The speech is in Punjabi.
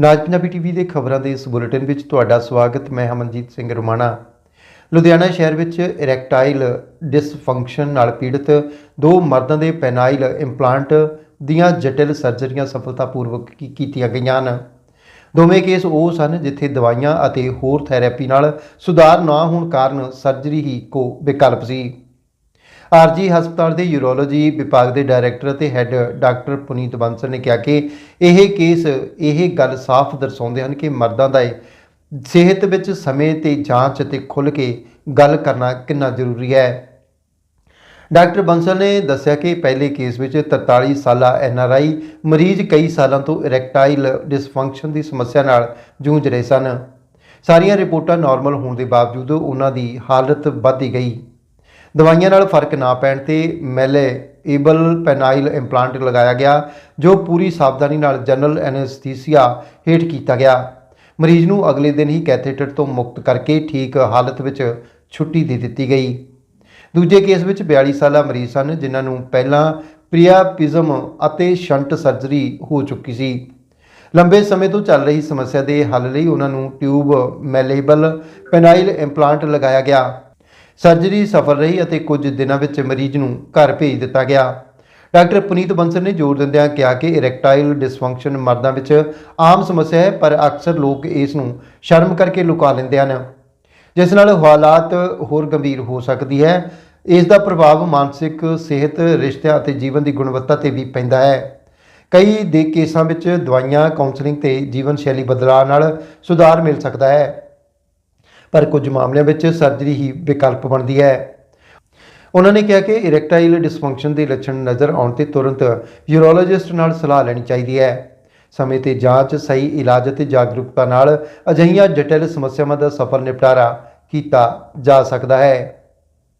ਨਾਜ ਪੰਜਾਬੀ ਟੀਵੀ ਦੇ ਖਬਰਾਂ ਦੇ ਇਸ ਬੁਲੇਟਿਨ ਵਿੱਚ ਤੁਹਾਡਾ ਸਵਾਗਤ, ਮੈਂ ਹਮਨਜੀਤ ਸਿੰਘ ਰੁਮਾਣਾ। ਲੁਧਿਆਣਾ ਸ਼ਹਿਰ ਵਿੱਚ ਇਰੈਕਟਾਈਲ ਡਿਸਫੰਕਸ਼ਨ ਨਾਲ ਪੀੜਤ ਦੋ ਮਰਦਾਂ ਦੇ ਪੈਨਾਈਲ ਇੰਪਲਾਂਟ ਦੀਆਂ ਜਟਿਲ ਸਰਜਰੀਆਂ ਸਫਲਤਾਪੂਰਵਕ ਕੀ- ਕੀਤੀਆਂ ਗਈਆਂ ਹਨ। ਦੋਵੇਂ ਕੇਸ ਉਹ ਸਨ ਜਿੱਥੇ ਦਵਾਈਆਂ ਅਤੇ ਹੋਰ ਥੈਰੇਪੀ ਨਾਲ ਸੁਧਾਰ ਨਾ ਹੋਣ ਕਾਰਨ ਸਰਜਰੀ ਹੀ ਕੋ, ਵਿਕਲਪ ਸੀ। ਆਰਜੀ ਹਸਪਤਾਲ ਦੇ ਯੂਰੋਲੋਜੀ ਵਿਭਾਗ ਦੇ ਡਾਇਰੈਕਟਰ ਅਤੇ ਹੈੱਡ ਡਾਕਟਰ ਪੁਨੀਤ ਬੰਸਲ ਨੇ ਕਿਹਾ ਕਿ ਇਹ ਕੇਸ, ਇਹ ਗੱਲ ਸਾਫ਼ ਦਰਸਾਉਂਦੇ ਹਨ ਕਿ ਮਰਦਾਂ ਦਾ ਸਿਹਤ ਵਿੱਚ ਸਮੇਂ ਤੇ ਜਾਂਚ ਅਤੇ ਖੁੱਲ੍ਹ ਕੇ ਗੱਲ ਕਰਨਾ ਕਿੰਨਾ ਜ਼ਰੂਰੀ ਹੈ। ਡਾਕਟਰ ਬੰਸਲ ਨੇ ਦੱਸਿਆ ਕਿ ਪਹਿਲੇ ਕੇਸ ਵਿੱਚ 43 ਸਾਲਾ ਐਨਆਰਆਈ ਮਰੀਜ਼ ਕਈ ਸਾਲਾਂ ਤੋਂ ਇਰੈਕਟਾਈਲ ਡਿਸਫੰਕਸ਼ਨ ਦੀ ਸਮੱਸਿਆ ਨਾਲ ਜੂਝ ਰਹੇ ਸਨ। ਸਾਰੀਆਂ ਰਿਪੋਰਟਾਂ ਨਾਰਮਲ ਹੋਣ ਦੇ ਬਾਵਜੂਦ ਉਹਨਾਂ ਦੀ ਹਾਲਤ ਵੱਧਦੀ ਗਈ। ਦਵਾਈਆਂ ਨਾਲ ਫ਼ਰਕ ਨਾ ਪੈਣ ਤੇ ਮੈਲੇ ਏਬਲ ਪੈਨਾਈਲ ਇੰਪਲਾਂਟ ਲਗਾਇਆ ਗਿਆ, ਜੋ ਪੂਰੀ ਸਾਵਧਾਨੀ ਨਾਲ ਜਨਰਲ ਐਨਸਥੀਸੀਆ ਹੇਠ ਕੀਤਾ ਗਿਆ। ਮਰੀਜ਼ ਨੂੰ ਅਗਲੇ ਦਿਨ ਹੀ ਕੈਥੇਟਰ ਤੋਂ ਮੁਕਤ ਕਰਕੇ ਠੀਕ ਹਾਲਤ ਵਿੱਚ ਛੁੱਟੀ ਦੇ ਦਿੱਤੀ ਗਈ। ਦੂਜੇ ਕੇਸ ਵਿੱਚ 42 ਸਾਲਾ ਮਰੀਜ਼ ਸਨ, ਜਿਨ੍ਹਾਂ ਨੂੰ ਪਹਿਲਾਂ ਪ੍ਰੀਆਪਿਜ਼ਮ ਅਤੇ ਸ਼ੰਟ ਸਰਜਰੀ ਹੋ ਚੁੱਕੀ ਸੀ। ਲੰਬੇ ਸਮੇਂ ਤੋਂ ਚੱਲ ਰਹੀ ਸਮੱਸਿਆ ਦੇ ਹੱਲ ਲਈ ਉਹਨਾਂ ਨੂੰ ਟਿਊਬ ਮੈਲੇਬਲ ਪੈਨਾਈਲ ਇੰਪਲਾਂਟ ਲਗਾਇਆ ਗਿਆ। ਸਰਜਰੀ ਸਫਲ ਰਹੀ ਅਤੇ ਕੁਝ ਦਿਨਾਂ ਵਿੱਚ ਮਰੀਜ਼ ਨੂੰ ਘਰ ਭੇਜ ਦਿੱਤਾ ਗਿਆ। ਡਾਕਟਰ ਪੁਨੀਤ ਬੰਸਲ ਨੇ ਜ਼ੋਰ ਦਿੰਦਿਆਂ ਕਿਹਾ ਕਿ ਇਰੈਕਟਾਈਲ ਡਿਸਫੰਕਸ਼ਨ ਮਰਦਾਂ ਵਿੱਚ ਆਮ ਸਮੱਸਿਆ ਹੈ, ਪਰ ਅਕਸਰ ਲੋਕ ਇਸ ਨੂੰ ਸ਼ਰਮ ਕਰਕੇ ਲੁਕਾ ਲੈਂਦੇ ਹਨ। ਜਿਸ ਨਾਲ ਹਾਲਾਤ ਹੋਰ ਗੰਭੀਰ ਹੋ ਸਕਦੀ ਹੈ। ਇਸ ਦਾ ਪ੍ਰਭਾਵ ਮਾਨਸਿਕ, ਸਿਹਤ, ਰਿਸ਼ਤਿਆਂ ਅਤੇ ਜੀਵਨ ਦੀ ਗੁਣਵੱਤਾ ਤੇ ਵੀ ਪੈਂਦਾ ਹੈ। ਕਈ ਦੇ ਕੇਸਾਂ ਵਿੱਚ ਦਵਾਈਆਂ ਕਾਉਂਸਲਿੰਗ ਤੇ ਜੀਵਨ ਸ਼ੈਲੀ ਬਦਲਾਅ ਨਾਲ ਸੁਧਾਰ ਮਿਲ ਸਕਦਾ ਹੈ। ਪਰ ਕੁਝ ਮਾਮਲਿਆਂ ਵਿੱਚ ਸਰਜਰੀ ਹੀ ਵਿਕਲਪ ਬਣਦੀ ਹੈ। ਉਹਨਾਂ ਨੇ ਕਿਹਾ ਕਿ ਇਰੈਕਟਾਈਲ ਡਿਸਫੰਕਸ਼ਨ ਦੇ ਲੱਛਣ ਨਜ਼ਰ ਆਉਣ ਤੇ ਤੁਰੰਤ ਯੂਰੋਲੋਜਿਸਟ ਨਾਲ ਸਲਾਹ ਲੈਣੀ ਚਾਹੀਦੀ ਹੈ। ਸਮੇਂ ਤੇ ਜਾਂਚ, ਸਹੀ ਇਲਾਜ ਅਤੇ ਜਾਗਰੂਕਤਾ ਨਾਲ ਅਜਿਹੀਆਂ ਜਟਿਲ ਸਮੱਸਿਆਵਾਂ ਦਾ ਸਫਲ ਨਿਪਟਾਰਾ ਕੀਤਾ ਜਾ ਸਕਦਾ ਹੈ।